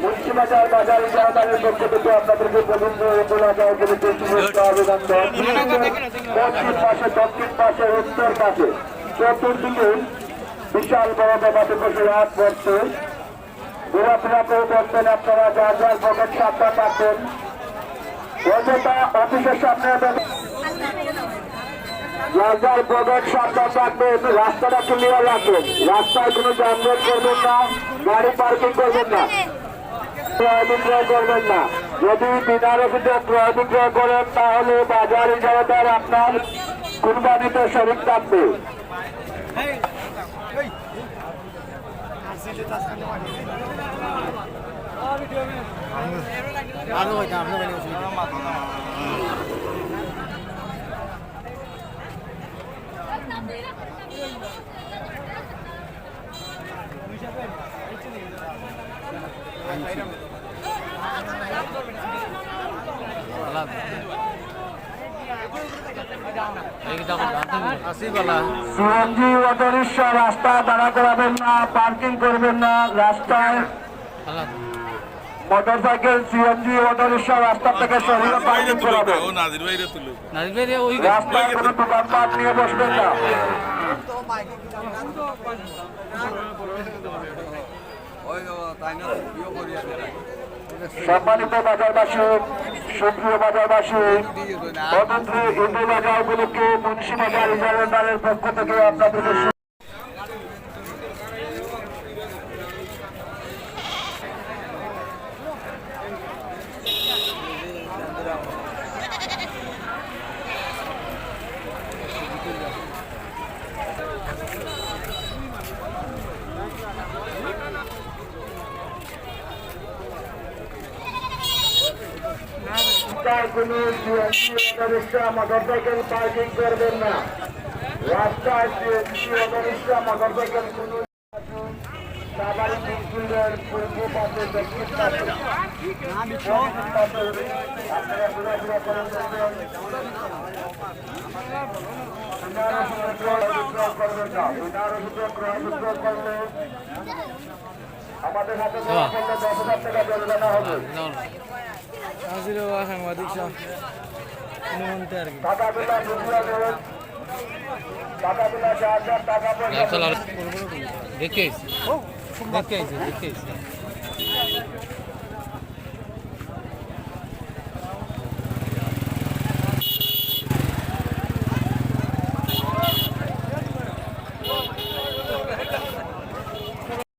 মুন্সিবাজার বাজার ইজারাদারের পক্ষ শুভেচ্ছা পাশে দক্ষিণ পাশে উত্তর পাশে চতুর্দিকে বিশাল বড় বাবাতে বসে রাত আপনারা যার যার পকেট সাবধান রাখবেন অযথা অফিসের সামনে যার পকেট সাবধান রাখবেন রাস্তাটা ক্লিয়ার রাখবেন রাস্তায় কোনো যানজট করবেন না। গাড়ি পার্কিং করবেন না। করবেন না। যদি ক্রয় করেন, তাহলে বাজার আপনার কুরবানিতে শরিক থাকবে। সিএনজি অটোরিক্সা রাস্তায় দাঁড়া করাবেন না পার্কিং করবেন না রাস্তায় মোটর সাইকেল সিএনজি অটোরিক্সা রাস্তা থেকে সরিয়ে ও নাজির ভাইরে তুলো নাজির ভাই ওই রাস্তায় কোনো দোকানপাট নিয়ে বসবেন না। সম্মানিত বাজারবাসী সুপ্রিয় বাজারবাসী পবিত্র হিন্দু বাজার উপলক্ষে মুন্সি বাজার ইজারাদারের পক্ষ থেকে আপনাদের রাস্তায় কোনো মোটরসাইকেল পার্কিং করবেন না। রাস্তায় অটোরিক্সা মোটরসাইকেল কোনো সাবারি বিস্কুলের পূর্ব পাশে দক্ষিণ পাশে আপনারা ঘোরাফেরা করেন করবেন না। করলে আমাদের হাতে দশ হাজার টাকা সাংবাদিক সব নিমন্ত্রণ আর কি। দেখে দেখে দেখে